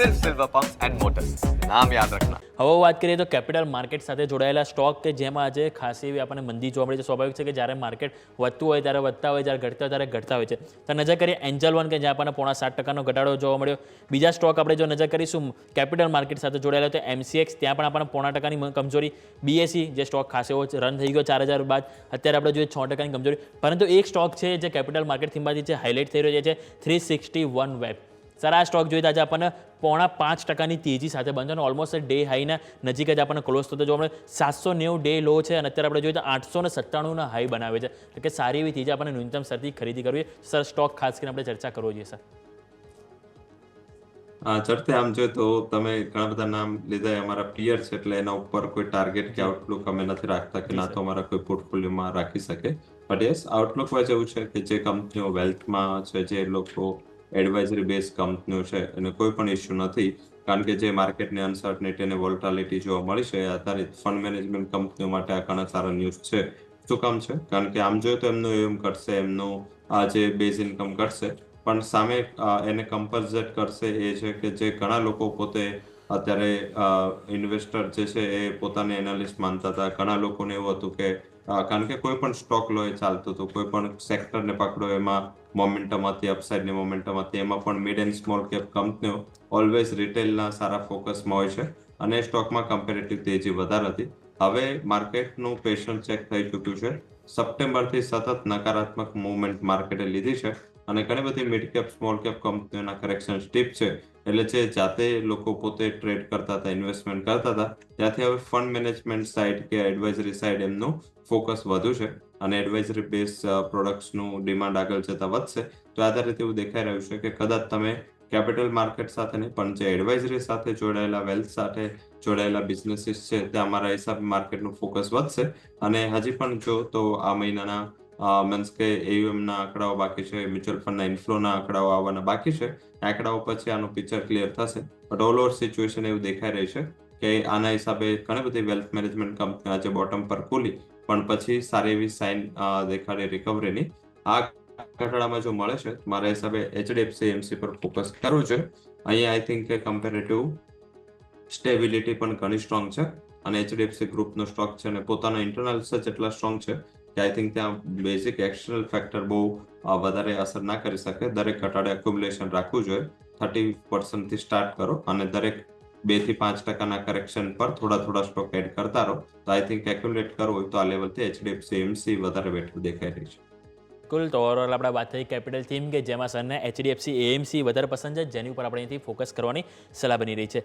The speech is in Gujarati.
સિર્ફ સિલ્વર પમ્પ્સ એન્ડ મોટર્સ નામ યાદ રાખના. હવે વાત કરીએ તો કેપિટલ માર્કેટ સાથે જોડાયેલા સ્ટોક કે જેમાં આજે ખાસી એવી આપણને મંદી જોવા મળે છે. સ્વાભાવિક છે કે જ્યારે માર્કેટ વધતું હોય ત્યારે વધતા હોય, જ્યારે ઘટતા હોય ત્યારે ઘટતા હોય છે. તો નજર કરીએ એન્જલ વન કે જ્યાં આપણને પોણા સાત ટકાનો ઘટાડો જોવા મળ્યો. બીજા સ્ટોક આપણે જો નજર કરીશું કેપિટલ માર્કેટ સાથે જોડાયેલા તો એમસીએક્સ ત્યાં પણ આપણને પોણા ટકાની કમજોરી. બીએસસી જે સ્ટોક ખાસ એવો રન થઈ ગયો ચાર હજાર બાદ, અત્યારે આપણે જોઈએ છ ટકાની કમજોરી. પરંતુ એક સ્ટોક છે જે કેપિટલ માર્કેટ થીમમાંથી છે હાઇલાઇટ થઈ રહ્યો છે three sixty one web sir આ સ્ટોક જોઈએ તો આજે આપણને પોણા પાંચ ટકાની તેજી સાથે બંધ અને ઓલમોસ્ટ ડે હાઈના નજીક જ આપણને ક્લોઝ થતો જોવા મળે. સાતસો નેવું ડે લો છે અને અત્યારે આપણે જોઈએ તો આઠસો ને સત્તાણુંના હાઈ બનાવે છે. એટલે કે સારી એવી તેજી આપણને ન્યૂનતમ સરથી ખરીદી કરવી. સર સ્ટોક ખાસ કરીને આપણે ચર્ચા કરવો જોઈએ સર ચડતે આમ જોઈએ તો તમે ઘણા બધા નામ લીધા અમારા પિયર છે એટલે એના ઉપર કોઈ ટાર્ગેટ કે આઉટલુક અમે નથી રાખતા કે ના તો અમારા કોઈ પોર્ટફોલિયોમાં રાખી શકે. બટ યસ આઉટલુક વાઇઝ એવું છે કે જે કંપનીઓ વેલ્થમાં છે જે લોકો એડવાઇઝરી બેઝ કંપનીઓ છે. અને કોઈ પણ ઇસ્યુ નથી. કારણ કે જે માર્કેટની અનસર્ટનિટી અને વોલ્ટાલિટી જોવા મળી છે આધારિત ફંડ મેનેજમેન્ટ કંપનીઓ માટે આ ઘણા સારા ન્યૂઝ છે. શું કામ છે? કારણ કે આમ જોઈએ તો એમનું એમ ઘટશે, એમનું આ જે બેઝ ઇન્કમ ઘટશે. પણ સામે એને કમ્પલસેટ કરશે એ છે કે જે ઘણા લોકો પોતે અત્યારે ઇન્વેસ્ટર જે છે એ પોતાને એનાલિસ્ટ માનતા હતા. ઘણા લોકોને એવું હતું કે કારણ કે કોઈ પણ સ્ટોક લો એ ચાલતું હતું. કોઈ પણ સેક્ટરને પકડો એમાં મોમેન્ટમ હતી અપસાઇડની મોમેન્ટમ હતી. એમાં પણ મિડ એન્ડ સ્મોલ કેપ કંપનીઓ ઓલવેઝ રિટેલના સારા ફોકસમાં હોય છે અને સ્ટોકમાં કમ્પેરેટિવ તેજી વધારે હતી. હવે માર્કેટનું પેશન ચેક થઈ ચૂક્યું છે. સપ્ટેમ્બરથી સતત નકારાત્મક મુવમેન્ટ માર્કેટે લીધી છે અને ઘણી બધી મિડ કેપ સ્મોલ કેપ કંપનીઓના કરેક્શન સ્ટીપ છે. એટલે જે જાતે લોકો પોતે ટ્રેડ કરતા હતા ઇન્વેસ્ટમેન્ટ કરતા હતા. ત્યાંથી હવે ફંડ મેનેજમેન્ટ સાઇડ કે એડવાઇઝરી સાઇડ એમનું ફોકસ વધુ છે અને એડવાઇઝરી બેઝ પ્રોડક્ટ્સનું ડિમાન્ડ આગળ જતા વધશે. તો આધારિત એવું દેખાઈ રહ્યું છે કે કદાચ તમે કેપિટલ માર્કેટ સાથે નહીં, પણ જે એડવાઇઝરી સાથે જોડાયેલા વેલ્થ સાથે જોડાયેલા બિઝનેસીસ છે ત્યાં અમારા હિસાબે માર્કેટનું ફોકસ વધશે. અને હજી પણ જો તો આ મહિનાના મીન્સ કે એયુએમના આંકડાઓ બાકી છે મ્યુચ્યુઅલ ફંડના ઇન્ફ્લોના આંકડાઓ આવવાના બાકી છે. આંકડાઓ પછી આનું પિક્ચર ક્લિયર થશે. બટ ઓલ ઓવર સિચ્યુએશન એવું દેખાઈ રહી છે કે આના હિસાબે ઘણી બધી વેલ્થ મેનેજમેન્ટ કંપની આજે બોટમ પર ખુલી, પણ પછી સારી એવી સાઇન દેખાડી રિકવરીની આ ઘટાડામાં જો મળે છે, મારા હિસાબે એચડીએફસી એમસી પર ફોકસ કરવું છે અહીંયા આઈ થિંક કે કમ્પેરેટિવ સ્ટેબિલિટી પણ ઘણી સ્ટ્રોંગ છે. અને એચડીએફસી ગ્રુપનો સ્ટોક છે અને પોતાના ઇન્ટરનલ્સ જ એટલા સ્ટ્રોંગ છે આઈ થિંક ત્યાં બેઝિક એક્સટર્નલ ફેક્ટર બહુ વધારે અસર ના કરી શકે. દરેક ઘટાડે એક્યુમ્યુલેશન રાખવું જોઈએ. થર્ટી પર્સન્ટથી સ્ટાર્ટ કરો અને દરેક બેથી પાંચ ટકાના કરેક્શન પર થોડા થોડા સ્ટોક એડ કરતા રહો. તો આઈ થિંક એક્યુમ્યુલેટ કરવું હોય તો આ લેવલથી એચડીએફસી એમસી વધારે બેટર દેખાઈ રહી છે. કુલ તો ઓવરઓલ આપણે વાત થઈ કેપિટલ થીમ કે જેમાં સરને એચડીએફસી એએમસી વધારે પસંદ છે, જેની ઉપર આપણે અહીંથી ફોકસ કરવાની સલાહ બની રહી છે.